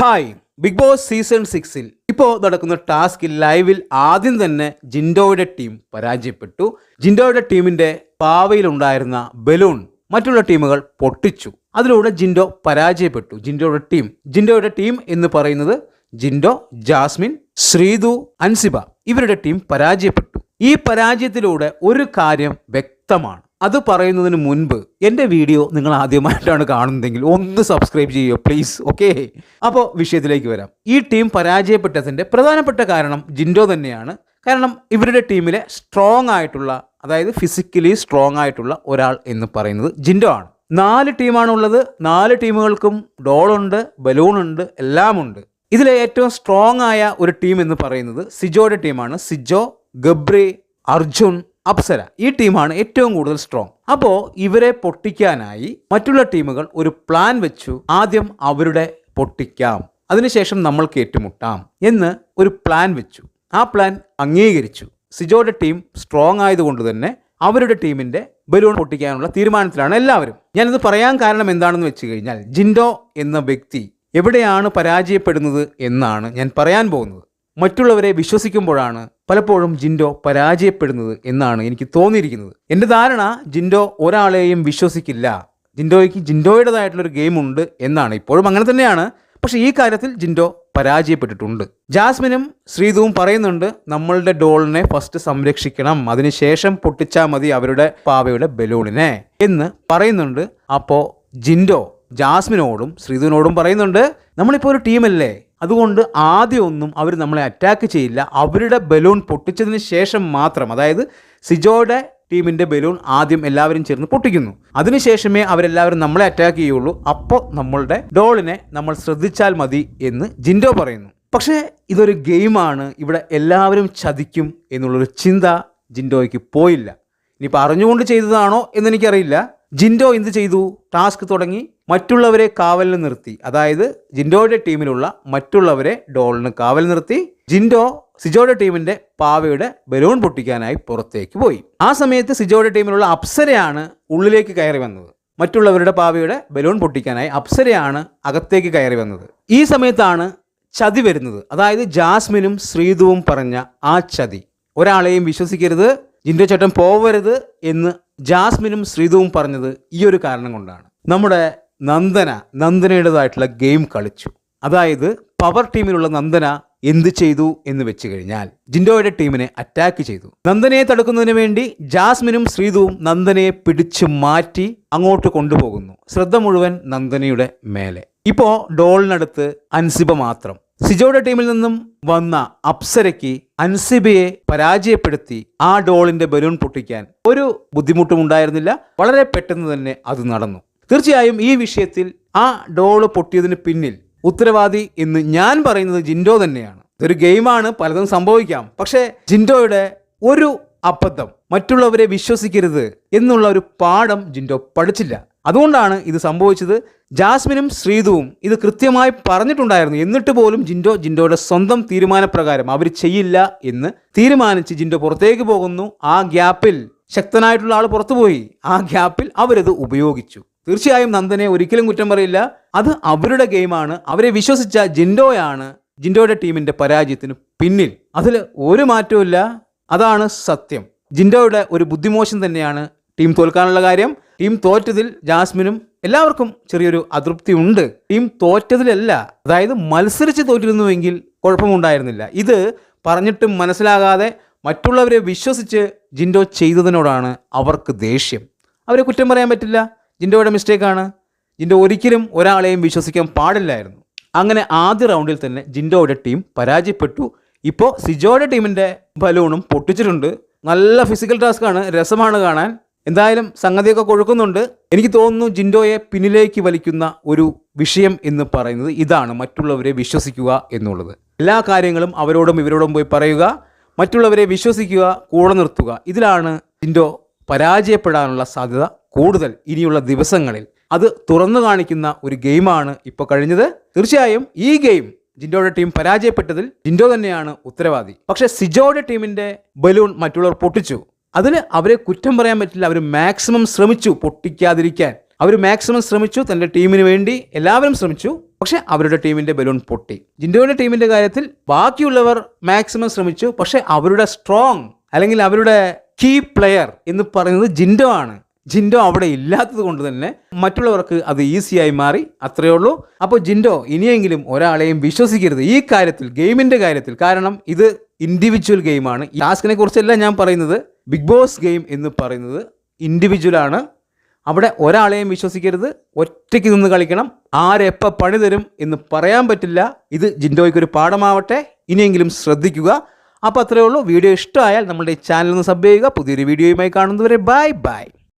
Hi big boss season സിക്സിൽ ഇപ്പോൾ നടക്കുന്ന ടാസ്ക് ലൈവിൽ ആദ്യം തന്നെ ജിൻഡോയുടെ ടീം പരാജയപ്പെട്ടു. ജിൻഡോയുടെ ടീമിന്റെ പാവയിലുണ്ടായിരുന്ന ബലൂൺ മറ്റുള്ള ടീമുകൾ പൊട്ടിച്ചു. അതിലൂടെ ജിൻഡോ പരാജയപ്പെട്ടു. ജിൻഡോയുടെ ടീം ജിൻഡോയുടെ ടീം എന്ന് പറയുന്നത് ജിൻഡോ ജാസ്മിൻ ശ്രീതു അൻസിബ ഇവരുടെ ടീം പരാജയപ്പെട്ടു. ഈ പരാജയത്തിലൂടെ ഒരു കാര്യം വ്യക്തമാണ്. അത് പറയുന്നതിന് മുൻപ് എന്റെ വീഡിയോ നിങ്ങൾ ആദ്യമായിട്ടാണ് കാണുന്നതെങ്കിൽ ഒന്ന് സബ്സ്ക്രൈബ് ചെയ്യുക പ്ലീസ് ഓക്കെ അപ്പോൾ വിഷയത്തിലേക്ക് വരാം. ഈ ടീം പരാജയപ്പെട്ടതിന്റെ പ്രധാനപ്പെട്ട കാരണം ജിൻഡോ തന്നെയാണ്. കാരണം ഇവരുടെ ടീമിലെ സ്ട്രോങ് ആയിട്ടുള്ള അതായത് ഫിസിക്കലി സ്ട്രോങ് ആയിട്ടുള്ള ഒരാൾ എന്ന് പറയുന്നത് ജിൻഡോ ആണ്. നാല് ടീമാണുള്ളത് നാല് ടീമുകൾക്കും ഡോളുണ്ട് ബലൂണുണ്ട് എല്ലാമുണ്ട് ഇതിലെ ഏറ്റവും സ്ട്രോങ് ആയ ഒരു ടീം എന്ന് പറയുന്നത് സിജോയുടെ ടീമാണ് സിജോ ഗബ്രി അർജുൻ അപ്സര ഈ ടീമാണ് ഏറ്റവും കൂടുതൽ സ്ട്രോങ് അപ്പോൾ ഇവരെ പൊട്ടിക്കാനായി മറ്റുള്ള ടീമുകൾ ഒരു പ്ലാൻ വെച്ചു ആദ്യം അവരുടെ പൊട്ടിക്കാം. അതിനുശേഷം നമ്മൾക്ക് ഏറ്റുമുട്ടാം എന്ന് ഒരു പ്ലാൻ വെച്ചു. ആ പ്ലാൻ അംഗീകരിച്ചു. സിജോയുടെ ടീം സ്ട്രോങ് ആയതുകൊണ്ട് തന്നെ അവരുടെ ടീമിന്റെ ബലൂൺ പൊട്ടിക്കാനുള്ള തീരുമാനത്തിലാണ് എല്ലാവരും. ഞാനിത് പറയാൻ കാരണം എന്താണെന്ന് വെച്ച് കഴിഞ്ഞാൽ ജിൻഡോ എന്ന വ്യക്തി എവിടെയാണ് പരാജയപ്പെടുന്നത് എന്നാണ് ഞാൻ പറയാൻ പോകുന്നത്. മറ്റുള്ളവരെ വിശ്വസിക്കുമ്പോഴാണ് പലപ്പോഴും ജിൻഡോ പരാജയപ്പെടുന്നത് എന്നാണ് എനിക്ക് തോന്നിയിരിക്കുന്നത്. എന്റെ ധാരണ ജിൻഡോ ഒരാളെയും വിശ്വസിക്കില്ല. ജിൻഡോയ്ക്ക് ജിൻഡോയുടേതായിട്ടുള്ളൊരു ഗെയിം ഉണ്ട് എന്നാണ് ഇപ്പോഴും അങ്ങനെ തന്നെയാണ്. പക്ഷേ ഈ കാര്യത്തിൽ ജിൻഡോ പരാജയപ്പെട്ടിട്ടുണ്ട്. ജാസ്മിനും ശ്രീതുവും പറയുന്നുണ്ട് നമ്മളുടെ ഡോളിനെ ഫസ്റ്റ് സംരക്ഷിക്കണം. അതിനുശേഷം പൊട്ടിച്ചാൽ മതി അവരുടെ പാവയുടെ ബലൂണിനെ. എന്ന് പറയുന്നുണ്ട്. അപ്പോൾ ജിൻഡോ ജാസ്മിനോടും ശ്രീതുവിനോടും പറയുന്നുണ്ട് നമ്മളിപ്പോൾ ഒരു ടീമല്ലേ? അതുകൊണ്ട് ആദ്യമൊന്നും അവർ നമ്മളെ അറ്റാക്ക് ചെയ്യില്ല. അവരുടെ ബലൂൺ പൊട്ടിച്ചതിന് ശേഷം മാത്രം അതായത് സിജോയുടെ ടീമിന്റെ ബലൂൺ ആദ്യം എല്ലാവരും ചേർന്ന് പൊട്ടിക്കുന്നു. അതിനുശേഷമേ അവരെല്ലാവരും നമ്മളെ അറ്റാക്ക് ചെയ്യുള്ളൂ. അപ്പോൾ നമ്മളുടെ ഡോളിനെ നമ്മൾ ശ്രദ്ധിച്ചാൽ മതി എന്ന് ജിൻഡോ പറയുന്നു. പക്ഷേ ഇതൊരു ഗെയിമാണ്. ഇവിടെ എല്ലാവരും ചതിക്കും എന്നുള്ളൊരു ചിന്ത ജിൻഡോയ്ക്ക് പോയില്ല. ഇനിയിപ്പോൾ അറിഞ്ഞുകൊണ്ട് ചെയ്തതാണോ എന്നെനിക്കറിയില്ല. ജിൻഡോ എന്ത് ചെയ്തു? ടാസ്ക് തുടങ്ങി. മറ്റുള്ളവരെ കാവലിന് നിർത്തി. അതായത് ജിൻഡോയുടെ ടീമിലുള്ള മറ്റുള്ളവരെ ഡോളിന് കാവൽ നിർത്തി. ജിൻഡോ സിജോയുടെ ടീമിന്റെ പാവയുടെ ബലൂൺ പൊട്ടിക്കാനായി പുറത്തേക്ക് പോയി. ആ സമയത്ത് സിജോയുടെ ടീമിലുള്ള അപ്സരയാണ് ഉള്ളിലേക്ക് കയറി വന്നത്. മറ്റുള്ളവരുടെ പാവയുടെ ബലൂൺ പൊട്ടിക്കാനായി അപ്സരയാണ് അകത്തേക്ക് കയറി വന്നത്. ഈ സമയത്താണ് ചതി വരുന്നത്. അതായത് ജാസ്മിനും ശ്രീതുവും പറഞ്ഞ ആ ചതി. ഒരാളെയും വിശ്വസിക്കരുത് ജിൻഡോ ചേട്ടൻ പോവരുത് എന്ന് ജാസ്മിനും ശ്രീതുവും പറഞ്ഞത് ഈ ഒരു കാരണം കൊണ്ടാണ്. നമ്മുടെ നന്ദന നന്ദനയുടേതായിട്ടുള്ള ഗെയിം കളിച്ചു. അതായത് പവർ ടീമിലുള്ള നന്ദന എന്ത് ചെയ്തു എന്ന് വെച്ച് കഴിഞ്ഞാൽ ജിൻഡോയുടെ ടീമിനെ അറ്റാക്ക് ചെയ്തു. നന്ദനയെ തടുക്കുന്നതിന് വേണ്ടി ജാസ്മിനും ശ്രീതുവും നന്ദനയെ പിടിച്ചു മാറ്റി അങ്ങോട്ട് കൊണ്ടുപോകുന്നു. ശ്രദ്ധ മുഴുവൻ നന്ദനയുടെ മേലെ. ഇപ്പോ ഡോളിനടുത്ത് അൻസിബ മാത്രം. സിജോയുടെ ടീമിൽ നിന്നും വന്ന അപ്സരയ്ക്ക് അൻസിബയെ പരാജയപ്പെടുത്തി ആ ഡോളിന്റെ ബലൂൺ പൊട്ടിക്കാൻ ഒരു ബുദ്ധിമുട്ടും ഉണ്ടായിരുന്നില്ല വളരെ പെട്ടെന്ന് തന്നെ അത് നടന്നു. തീർച്ചയായും ഈ വിഷയത്തിൽ ആ ഡോൾ പൊട്ടിയതിന് പിന്നിൽ ഉത്തരവാദി എന്ന് ഞാൻ പറയുന്നത് ജിൻഡോ തന്നെയാണ്. ഇതൊരു ഗെയിമാണ് പലതും സംഭവിക്കാം. പക്ഷേ ജിൻഡോയുടെ ഒരു അബദ്ധം മറ്റുള്ളവരെ വിശ്വസിക്കരുത് എന്നുള്ള ഒരു പാഠം ജിൻഡോ പഠിച്ചില്ല. അതുകൊണ്ടാണ് ഇത് സംഭവിച്ചത്. ജാസ്മിനും ശ്രീതുവും ഇത് കൃത്യമായി പറഞ്ഞിട്ടുണ്ടായിരുന്നു. എന്നിട്ട് പോലും ജിൻഡോ ജിൻഡോയുടെ സ്വന്തം തീരുമാനപ്രകാരം അവർ ചെയ്യില്ല എന്ന് തീരുമാനിച്ച് ജിൻഡോ പുറത്തേക്ക് പോകുന്നു. ആ ഗ്യാപ്പിൽ ശക്തനായിട്ടുള്ള ആൾ പുറത്തുപോയി. ആ ഗ്യാപ്പിൽ അവരത് ഉപയോഗിച്ചു. തീർച്ചയായും നന്ദനെ ഒരിക്കലും കുറ്റം പറയില്ല. അത് അവരുടെ ഗെയിമാണ്. അവരെ വിശ്വസിച്ച ജിൻഡോയാണ് ജിൻഡോയുടെ ടീമിന്റെ പരാജയത്തിന് പിന്നിൽ. അതിൽ ഒരു മാറ്റവും അതാണ് സത്യം. ജിൻഡോയുടെ ഒരു ബുദ്ധിമോശം തന്നെയാണ് ടീം തോൽക്കാനുള്ള കാര്യം. ടീം തോറ്റതിൽ ജാസ്മിനും എല്ലാവർക്കും ചെറിയൊരു അതൃപ്തി ഉണ്ട്. ടീം തോറ്റതിലല്ല അതായത് മത്സരിച്ച് തോറ്റിരുന്നുവെങ്കിൽ കുഴപ്പമുണ്ടായിരുന്നില്ല. ഇത് പറഞ്ഞിട്ടും മനസ്സിലാകാതെ മറ്റുള്ളവരെ വിശ്വസിച്ച് ജിൻഡോ ചെയ്തതിനോടാണ് അവർക്ക് ദേഷ്യം. അവരെ കുറ്റം പറയാൻ പറ്റില്ല. ജിൻഡോയുടെ മിസ്റ്റേക്കാണ് ജിൻഡോ ഒരിക്കലും ഒരാളെയും വിശ്വസിക്കാൻ പാടില്ലായിരുന്നു. അങ്ങനെ ആദ്യ റൗണ്ടിൽ തന്നെ ജിൻഡോയുടെ ടീം പരാജയപ്പെട്ടു. ഇപ്പോൾ സിജോയുടെ ടീമിന്റെ ബലൂണും പൊട്ടിച്ചിട്ടുണ്ട്. നല്ല ഫിസിക്കൽ ടാസ്ക് ആണ് രസമാണ് കാണാൻ. എന്തായാലും സംഗതിയൊക്കെ കൊഴുക്കുന്നുണ്ട്. എനിക്ക് തോന്നുന്നു ജിൻഡോയെ പിന്നിലേക്ക് വലിക്കുന്ന ഒരു വിഷയം എന്ന് പറയുന്നത് ഇതാണ്. മറ്റുള്ളവരെ വിശ്വസിക്കുക എന്നുള്ളത്. എല്ലാ കാര്യങ്ങളും അവരോടും ഇവരോടും പോയി പറയുക. മറ്റുള്ളവരെ വിശ്വസിക്കുക കൂടെ നിർത്തുക. ഇതിലാണ് ജിൻഡോ പരാജയപ്പെടാനുള്ള സാധ്യത കൂടുതൽ ഇനിയുള്ള ദിവസങ്ങളിൽ അത് തുറന്നു കാണിക്കുന്ന ഒരു ഗെയിമാണ് ഇപ്പോൾ കഴിഞ്ഞത്. തീർച്ചയായും ഈ ഗെയിം ജിൻഡോയുടെ ടീം പരാജയപ്പെട്ടതിൽ ജിൻഡോ തന്നെയാണ് ഉത്തരവാദി. പക്ഷെ സിജോയുടെ ടീമിന്റെ ബലൂൺ മറ്റുള്ളവർ പൊട്ടിച്ചു. അതിന് അവരെ കുറ്റം പറയാൻ പറ്റില്ല. അവർ മാക്സിമം ശ്രമിച്ചു പൊട്ടിക്കാതിരിക്കാൻ. അവർ മാക്സിമം ശ്രമിച്ചു തന്റെ ടീമിന് വേണ്ടി എല്ലാവരും ശ്രമിച്ചു. പക്ഷെ അവരുടെ ടീമിന്റെ ബലൂൺ പൊട്ടി. ജിൻഡോയുടെ ടീമിന്റെ കാര്യത്തിൽ ബാക്കിയുള്ളവർ മാക്സിമം ശ്രമിച്ചു. പക്ഷെ അവരുടെ സ്ട്രോങ് അല്ലെങ്കിൽ അവരുടെ കീ പ്ലെയർ എന്ന് പറയുന്നത് ജിൻഡോ ആണ്. ജിൻഡോ അവിടെ ഇല്ലാത്തത് കൊണ്ട് തന്നെ മറ്റുള്ളവർക്ക് അത് ഈസിയായി മാറി അത്രയേ ഉള്ളൂ. അപ്പോൾ ജിൻഡോ ഇനിയെങ്കിലും ഒരാളെയും വിശ്വസിക്കരുത് ഈ കാര്യത്തിൽ ഗെയിമിന്റെ കാര്യത്തിൽ. കാരണം ഇത് ഇൻഡിവിജ്വൽ ഗെയിമാണ് ഈ ടാസ്കിനെ കുറിച്ചല്ല ഞാൻ പറയുന്നത്. ബിഗ് ബോസ് ഗെയിം എന്ന് പറയുന്നത് ഇൻഡിവിജ്വൽ ആണ്. അവിടെ ഒരാളെയും വിശ്വസിക്കരുത്. ഒറ്റയ്ക്ക് നിന്ന് കളിക്കണം. ആരെപ്പോൾ പണി തരും എന്ന് പറയാൻ പറ്റില്ല. ഇത് ജിൻഡോയ്ക്ക് ഒരു പാഠമാവട്ടെ. ഇനിയെങ്കിലും ശ്രദ്ധിക്കുക. അപ്പോൾ അത്രയേ ഉള്ളൂ. വീഡിയോ ഇഷ്ടമായാൽ നമ്മുടെ ചാനൽ ഒന്ന് സബ് ചെയ്യുക. പുതിയൊരു വീഡിയോയുമായി കാണുന്നവരെ ബൈ ബൈ.